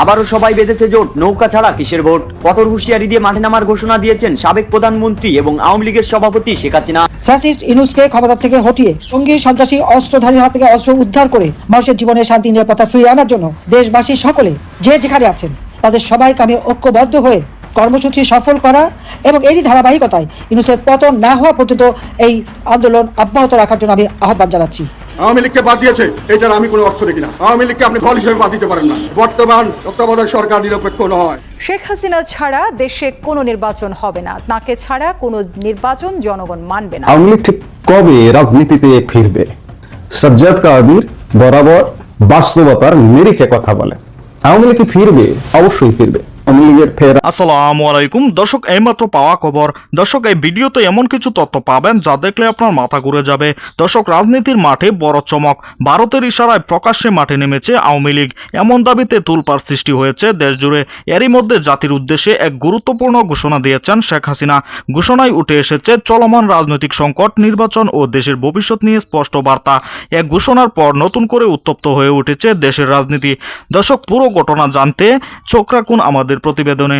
আবারও সবাই বেঁধেছে জোট নৌকা ছাড়া কিসের ভোট? কঠোর হুঁশিয়ারি দিয়ে মাঠে নামার ঘোষণা দিয়েছেন সাবেক প্রধানমন্ত্রী এবং আওয়ামী লীগের সভাপতি শেখ হাসিনা। ফ্যাসিস্ট ইনুসকে ক্ষমতা থেকে হটিয়ে সঙ্গী সন্ত্রাসী অস্ত্রধারীর হাত থেকে অস্ত্র উদ্ধার করে মানুষের জীবনে শান্তি নিরাপত্তা ফিরিয়ে আনার জন্য দেশবাসী সকলে যে যেখানে আছেন তাদের সবাইকে আমি ঐক্যবদ্ধ হয়ে কর্মসূচি সফল করা এবং এরই ধারাবাহিকতায় ইনুসের পতন না হওয়া পর্যন্ত এই আন্দোলন অব্যাহত রাখার জন্য আমি আহ্বান জানাচ্ছি। আওয়ামী লীগকে বাদ দিয়েছে এটার আমি কোনো অর্থ দেখি না। আওয়ামী লীগকে আপনি ফল হিসেবে বাদ দিতে পারেন না। বর্তমান তত্ত্বাবধায়ক সরকার নিরপেক্ষ নয়। শেখ হাসিনা ছাড়া দেশে কোনো নির্বাচন হবে না। তাকে ছাড়া কোনো নির্বাচন জনগণ মানবে না। আওয়ামী লীগ ঠিক কবে রাজনীতিতে ফিরবে? সজ্জাদ কাদির বরাবর বাস্তবতার নিরিখে কথা বলে। আওয়ামী লীগ ফিরবে? অবশ্যই ফিরবে। দর্শক, এইমাত্র পাওয়া খবর। দর্শক, এই ভিডিওতে এমন কিছু তথ্য পাবেন যা দেখলে আপনার মাথা ঘুরে যাবে। দর্শক, রাজনীতির মাঠে বড় চমক। ভারতের ইশারায় প্রকাশ্যে মাঠে নেমেছে আওয়ামী লীগ। এমন দাবিতে তুলপার সৃষ্টি হয়েছে দেশজুড়ে। এরই মধ্যে জাতির উদ্দেশ্যে এক গুরুত্বপূর্ণ ঘোষণা দিয়েছেন শেখ হাসিনা। ঘোষণায় উঠে এসেছে, চলমান রাজনৈতিক সংকট, নির্বাচন ও দেশের ভবিষ্যৎ নিয়ে স্পষ্ট বার্তা। এক ঘোষণার পর নতুন করে উত্তপ্ত হয়ে উঠেছে দেশের রাজনীতি। দর্শক, পুরো ঘটনা জানতে চোখ রাখুন আমাদের প্রতিবেদনে।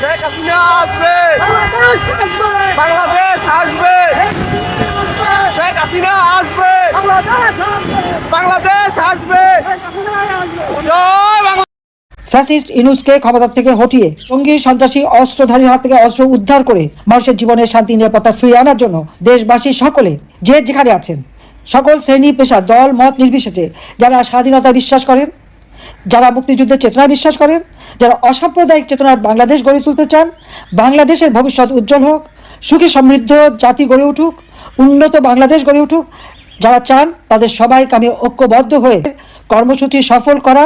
শেখ হাসিনা আসবে। বাংলাদেশ আসবে। শেখ হাসিনা আসবে। বাংলাদেশ আসবে। জয় বাংলা ফ্যাসিস্ট ইনুসকে ক্ষমতা থেকে হটিয়ে সঙ্গী সন্ত্রাসী অস্ত্রধারীর হাত থেকে অস্ত্র উদ্ধার করে মানুষের জীবনে শান্তি, নিরাপত্তা ফিরিয়ে আনার জন্য দেশবাসী সকলে যে যেখানে আছেন, সকল শ্রেণি, পেশা, দল, মত নির্বিশেষে যারা স্বাধীনতা বিশ্বাস করেন, যারা মুক্তিযুদ্ধের চেতনা বিশ্বাস করেন, যারা অসাম্প্রদায়িক চেতনার বাংলাদেশ গড়ে তুলতে চান, বাংলাদেশের ভবিষ্যৎ উজ্জ্বল হোক, সুখী সমৃদ্ধ জাতি গড়ে উঠুক, উন্নত বাংলাদেশ গড়ে উঠুক যারা চান তাদের সবাইকে আমি ঐক্যবদ্ধ হয়ে কর্মসূচি সফল করা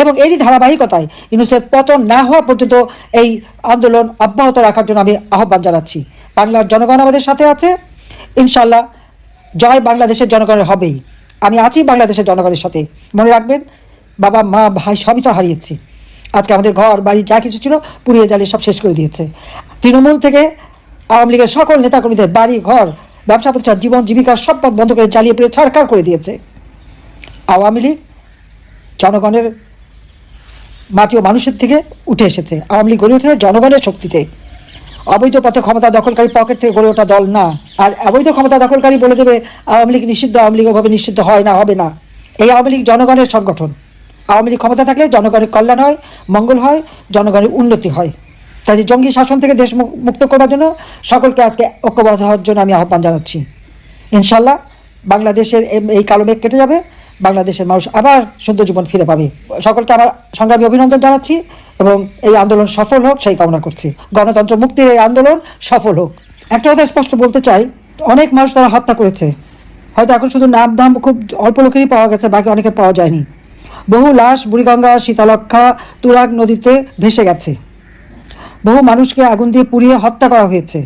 এবং এরই ধারাবাহিকতায় ইউনুসের পতন না হওয়া পর্যন্ত এই আন্দোলন অব্যাহত রাখার জন্য আমি আহ্বান জানাচ্ছি। বাংলার জনগণ আমাদের সাথে আছে। ইনশাল্লাহ জয় বাংলাদেশের জনগণের হবেই। আমি আছি বাংলাদেশের জনগণের সাথে। মনে রাখবেন, বাবা, মা, ভাই সবই তো হারিয়েছি। আজকে আমাদের ঘর, বাড়ি যা কিছু ছিল পুড়িয়ে জ্বালিয়ে সব শেষ করে দিয়েছে। তৃণমূল থেকে আওয়ামী লীগের সকল নেতাকর্মীদের বাড়ি, ঘর ব্যবসা, প্রতিষ্ঠান, জীবন জীবিকার সব পথ বন্ধ করে চালিয়ে পুড়ে ছাড়কার করে দিয়েছে। আওয়ামী লীগ জনগণের মাটি ও মানুষের থেকে উঠে এসেছে। আওয়ামী লীগ গড়ে উঠেছে জনগণের শক্তিতে। অবৈধ পথে ক্ষমতা দখলকারী পকেট থেকে গড়ে ওঠা দল না। আর অবৈধ ক্ষমতা দখলকারী বলে দেবে, আওয়ামী লীগ নিষিদ্ধ, আওয়ামী লীগ ওভাবে নিষিদ্ধ হয় না, হবে না। এই আওয়ামী লীগ জনগণের সংগঠন। আওয়ামী লীগ ক্ষমতা থাকলে জনগণের কল্যাণ হয়, মঙ্গল হয়, জনগণের উন্নতি হয়। কাজে জঙ্গি শাসন থেকে দেশ মুক- মুক্ত করার জন্য সকলকে আজকে ঐক্যবদ্ধ হওয়ার জন্য আমি আহ্বান জানাচ্ছি। ইনশাল্লাহ বাংলাদেশের এই কালো মেঘ কেটে যাবে, বাংলাদেশের মানুষ আবার সুন্দর জীবন ফিরে পাবে। সকলকে আবার সংগ্রামী অভিনন্দন জানাচ্ছি এবং এই আন্দোলন সফল হোক সেই কামনা করছি। গণতন্ত্র মুক্তির এই আন্দোলন সফল হোক। একটা কথা স্পষ্ট বলতে চাই, অনেক মানুষ তারা হত্যা করেছে। হয়তো এখন শুধু নাম দাম খুব অল্প লোকেরই পাওয়া গেছে, বাকি অনেকে পাওয়া যায়নি। বহু লাশ বুড়িগঙ্গা শীতলক্ষা তুরাগ নদীতে ভেসে গেছে। বহু মানুষকে আগুন দিয়ে পুড়িয়ে হত্যা করা হয়েছে।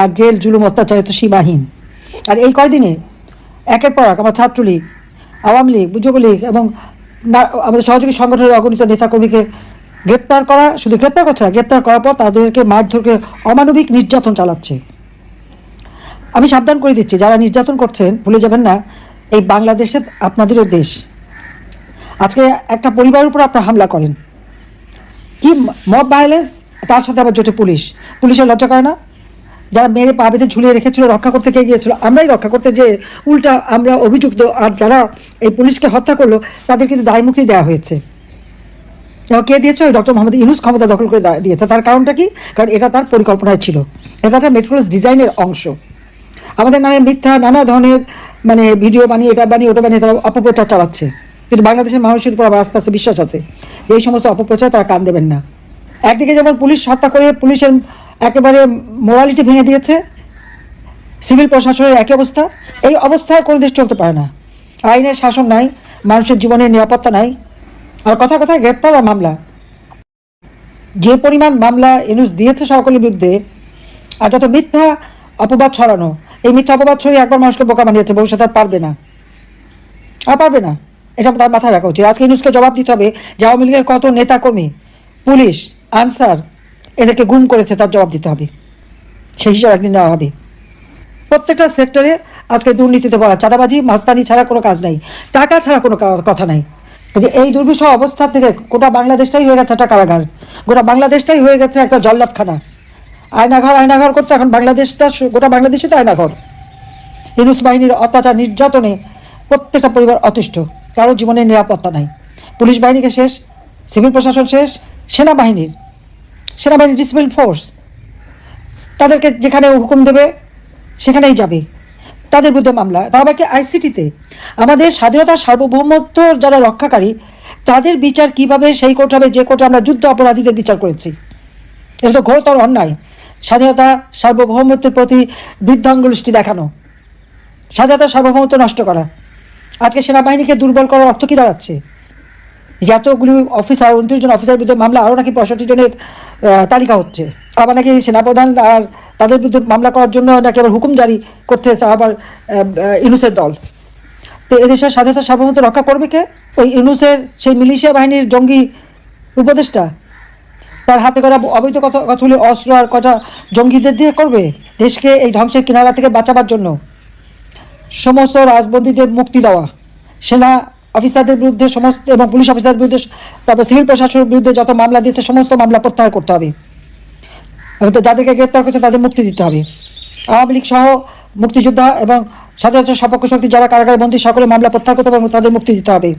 আর জেল, জুলুম, অত্যাচারে তো সীমাহীন। আর এই কয়দিনে, একের পর এক আমার ছাত্রলীগ, আওয়ামী লীগ যুবলীগ এবং আমাদের সহযোগী সংগঠনের অগণিত নেতাকর্মীকে গ্রেপ্তার করা, শুধু গ্রেপ্তার করছে গ্রেপ্তার করার পর তাদেরকে মারধর করে অমানবিক নির্যাতন চালাচ্ছে। আমি সাবধান করে দিচ্ছি, যারা নির্যাতন করছেন, ভুলে যাবেন না, এই বাংলাদেশের আপনাদেরও দেশ। আজকে একটা পরিবারের উপর আপনারা হামলা করেন। কি, মব ভায়োলেন্স তার সাথে আবার জোটে পুলিশ। পুলিশের লজ্জা করে না? যারা মেরে পা বেঁধে ঝুলিয়ে রেখেছিল, রক্ষা করতে কে গিয়েছিল? আমরাই রক্ষা করতে যে উল্টা আমরা অভিযুক্ত, আর যারা এই পুলিশকে হত্যা করল, তাদের কিন্তু দায়মুক্তি দেওয়া হয়েছে। কে দিয়েছে? ওই ডক্টর মোহাম্মদ ইউনুস ক্ষমতা দখল করে দিয়েছে। তার কারণটা কি? কারণ এটা তার পরিকল্পনায় ছিল। এটা একটা মেট্রোলস ডিজাইনের অংশ। আমাদের নামে মিথ্যা, নানা ধরনের মানে ভিডিও বানিয়ে, এটা বানিয়ে, ওটা বানিয়ে তারা অপপ্রচার চালাচ্ছে। কিন্তু বাংলাদেশের মানুষের উপর আবার আস্তে আস্তে বিশ্বাস আছে। এই সমস্ত অপপ্রচার তারা কান দেবেন না। একদিকে যেমন পুলিশ হত্যা করে পুলিশের একেবারে মোরালিটি ভেঙে দিয়েছে সিভিল প্রশাসনের একই অবস্থা, এই অবস্থায় কোনো দেশ চলতে পারে না। আইনের শাসন নাই, মানুষের জীবনের নিরাপত্তা নাই, আর কথা কথায় গ্রেপ্তার আর মামলা। যে পরিমাণ মামলা এনুস দিয়েছে সকলের বিরুদ্ধে, আর যত মিথ্যা অপবাদ ছড়ানো, এই মিথ্যা অপবাদ ছড়িয়ে একবার মানুষকে বোকা বানিয়েছে, ভবিষ্যতে আর পারবে না। আর পারবে না। এটা তার মাথায় রাখা উচিত। আজকে ইউনুসকে জবাব দিতে হবে যে আওয়ামী লীগের কত নেতাকর্মী, পুলিশ আনসার এদেরকে গুম করেছে, তার জবাব দিতে হবে। সেই হিসাবে একদিন নেওয়া হবে। প্রত্যেকটা সেক্টরে আজকে দুর্নীতিতে বলা চাঁদাবাজি, মাস্তানি ছাড়া কোনো কাজ নাই। টাকা ছাড়া কোনো কথা নাই। যে এই দুর্বিষহ অবস্থা থেকে গোটা বাংলাদেশটাই হয়ে গেছে একটা কারাগার। গোটা বাংলাদেশটাই হয়ে গেছে একটা জল্লাদখানা। আয়নাঘর আয়নাঘর করতে এখন বাংলাদেশটা গোটা বাংলাদেশই তো আয়নাঘর। হিন্দুস বাহিনীর অত্যাচার নির্যাতনে প্রত্যেকটা পরিবার অতিষ্ঠ। কারও জীবনের নিরাপত্তা নাই। পুলিশ বাহিনীকে শেষ, সিভিল প্রশাসন শেষ সেনাবাহিনীর সেনাবাহিনীর ডিসিপ্লিন ফোর্স তাদেরকে যেখানে হুকুম দেবে, সেখানেই যাবে। তাদের বিরুদ্ধে মামলা। তা আবার কি আইসিটিতে আমাদের স্বাধীনতা সার্বভৌমত্ব যারা রক্ষাকারী, তাদের বিচার কীভাবে সেই কোর্ট হবে, যে কোর্টে আমরা যুদ্ধ অপরাধীদের বিচার করেছি। এটা তো ঘোরতর অন্যায়। স্বাধীনতা সার্বভৌমত্বের প্রতি বৃদ্ধাঙ্গুলিষ্টি দেখানো। স্বাধীনতা সার্বভৌমত্ব নষ্ট করা। আজকে সেনাবাহিনীকে দুর্বল করার অর্থ কী দাঁড়াচ্ছে? যে এতগুলি অফিসার, উনত্রিশ জন অফিসারের বিরুদ্ধে মামলা, আরও নাকি পঁয়ষট্টি জনের তালিকা হচ্ছে। আবার নাকি সেনাপ্রধান আর তাদের বিরুদ্ধে মামলা করার জন্য নাকি আবার হুকুম জারি করতে আবার ইউনুসের দল। তো এদেশের স্বাধীনতা সার্বভৌমত্ব রক্ষা করবে কে? ওই ইউনুসের সেই মিলিশিয়া বাহিনীর জঙ্গি উপদেষ্টা? তার হাতে করা অবৈধ কত কতগুলি অস্ত্র আর কটা জঙ্গিদের দিয়ে করবে? দেশকে এই ধ্বংসের কিনারা থেকে বাঁচাবার জন্য। সমস্ত রাজবন্দীদের মুক্তি দেওয়া। সেনা অফিসারদের বিরুদ্ধে সমস্ত, এবং পুলিশ অফিসারদের বিরুদ্ধে তারপর সিভিল প্রশাসনের বিরুদ্ধে যত মামলা দিয়েছে, সমস্ত মামলা প্রত্যাহার করতে হবে। যাদেরকে গ্রেপ্তার করছে, তাদের মুক্তি দিতে হবে। আওয়ামী লীগ সহ মুক্তিযোদ্ধা এবং স্বাধীনতা সপক্ষ শক্তি যারা কারাগারে বন্দী, সকলে মামলা প্রত্যাহার করতে হবে এবং তাদের মুক্তি দিতে হবে।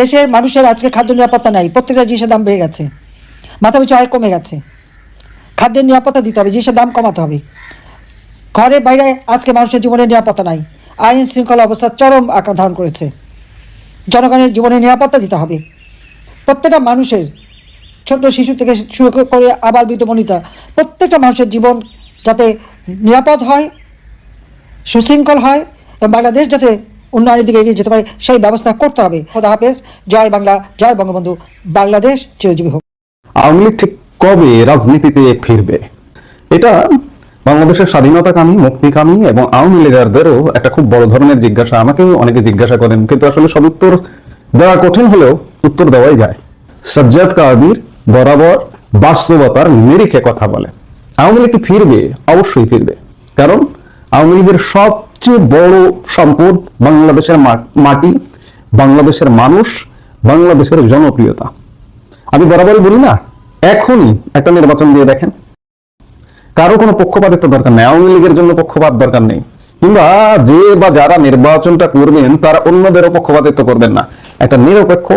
দেশের মানুষের আজকে খাদ্য নিরাপত্তা নাই। প্রত্যেকটা জিনিসের দাম বেড়ে গেছে। মাথা পিছু আয় কমে গেছে। খাদ্যের নিরাপত্তা দিতে হবে, জিনিসের দাম কমাতে হবে। ঘরে বাইরে আজকে মানুষের জীবনের নিরাপত্তা নাই। আইন শৃঙ্খলা অবস্থা চরম আকার ধারণ করেছে। জনগণের জীবনের নিরাপত্তা দিতে হবে। প্রত্যেকটা মানুষের ছোট শিশু থেকে শুরু করে আবার বৃদ্ধ বনিতা, প্রত্যেকটা মানুষের জীবন যাতে নিরাপদ হয়, সুশৃঙ্খল হয় এবং বাংলাদেশ যাতে উন্নয়নের দিকে এগিয়ে যেতে পারে, সেই ব্যবস্থা করতে হবে। খোদা হাফেজ। জয় বাংলা, জয় বঙ্গবন্ধু। বাংলাদেশ চিরজীবী হোক। আওয়ামী লীগ ঠিক কবে রাজনীতিতে ফিরবে? এটা বাংলাদেশের স্বাধীনতাকামী, মুক্তিকামী এবং আওয়ামী লীগারদেরও একটা খুব বড় ধরনের জিজ্ঞাসা। আমাকেও অনেকে জিজ্ঞাসা করেন, কিন্তু আসলে সব উত্তর দেওয়া কঠিন হলেও উত্তর দেওয়াই যায়। সাজ্জাদ কাদির বরাবর বাস্তবতার নিরিখে কথা বলে। আওয়ামী লীগ ফিরবে? অবশ্যই ফিরবে। কারণ আওয়ামী লীগের সবচেয়ে বড় সম্পদ বাংলাদেশের মাটি, বাংলাদেশের মানুষ, বাংলাদেশের জনপ্রিয়তা। আমি বরাবরই বলি না, এখনই একটা নির্বাচন দিয়ে দেখেন। কারও কোনো পক্ষপাতিত্ব দরকার নেই, আওয়ামী লীগের জন্য পক্ষপাত দরকার নেই। কিংবা যে বা যারা নির্বাচনটা করবেন, তারা অন্যদেরও পক্ষপাতিত্ব করবেন না। একটা নিরপেক্ষ,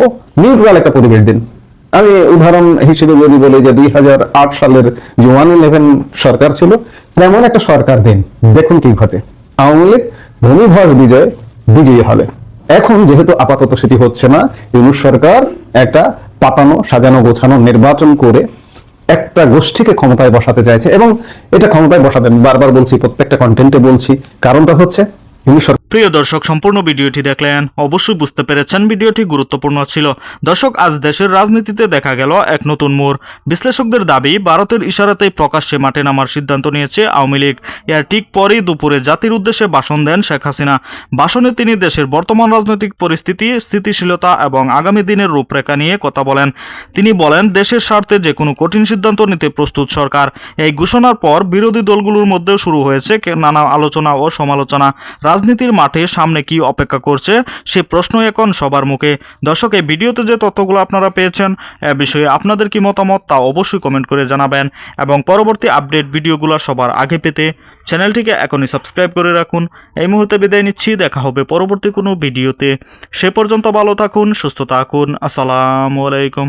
নিউট্রাল একটা পরিবেশ দিন। আমি উদাহরণ হিসেবে যদি বলি যে দুই সালের যে ওয়ান ইলেভেন সরকার ছিল, তেমন একটা সরকার দিন। দেখুন কি ঘটে। আওয়ামী লীগ ভূমিধ্বস বিজয় বিজয়ী হবে এখন যেহেতু আপাতত সেটি হচ্ছে না, ইউনুস সরকার একটা পাতানো, সাজানো, গোছানো নির্বাচন করে একটা গোষ্ঠীকে ক্ষমতায় বসাতে চাইছে এবং এটা ক্ষমতায় বসাবেন, বারবার বলছি, প্রত্যেকটা কন্টেন্টে বলছি। কারণটা হচ্ছে হিন্দু সরকার প্রিয় দর্শক, সম্পূর্ণ ভিডিওটি দেখলেন, অবশ্যই বুঝতে পেরেছেন ভিডিওটি গুরুত্বপূর্ণ ছিল। দর্শক, আজ দেশের রাজনীতিতে দেখা গেল এক নতুন মোড়। বিশ্লেষকদের দাবি, ভারতের ইশারাতেই প্রকাশ্যে মাঠে নামার সিদ্ধান্ত নিয়েছে আওয়ামী লীগ। এর ঠিক পরেই দুপুরে জাতির উদ্দেশ্যে ভাষণ দেন শেখ হাসিনা। ভাষণে তিনি দেশের বর্তমান রাজনৈতিক পরিস্থিতি, স্থিতিশীলতা এবং আগামী দিনের রূপরেখা নিয়ে কথা বলেন। তিনি বলেন, দেশের স্বার্থে যে কোনো কঠিন সিদ্ধান্ত নিতে প্রস্তুত সরকার। এই ঘোষণার পর বিরোধী দলগুলোর মধ্যেও শুরু হয়েছে নানা আলোচনা ও সমালোচনা। রাজনীতির মাঠে সামনে কি অপেক্ষা করছে সে প্রশ্ন এখন সবার মুখে। দর্শক, এই ভিডিওতে যে তথ্যগুলো আপনারা পেয়েছেন, এ বিষয়ে আপনাদের কি মতামত তা অবশ্যই কমেন্ট করে জানাবেন এবং পরবর্তী আপডেট ভিডিওগুলো সবার আগে পেতে চ্যানেলটিকে এখনই সাবস্ক্রাইব করে রাখুন। এই মুহূর্তে বিদায় নিচ্ছি, দেখা হবে পরবর্তী কোনো ভিডিওতে। সে পর্যন্ত ভালো থাকুন, সুস্থ থাকুন। আসসালামু আলাইকুম।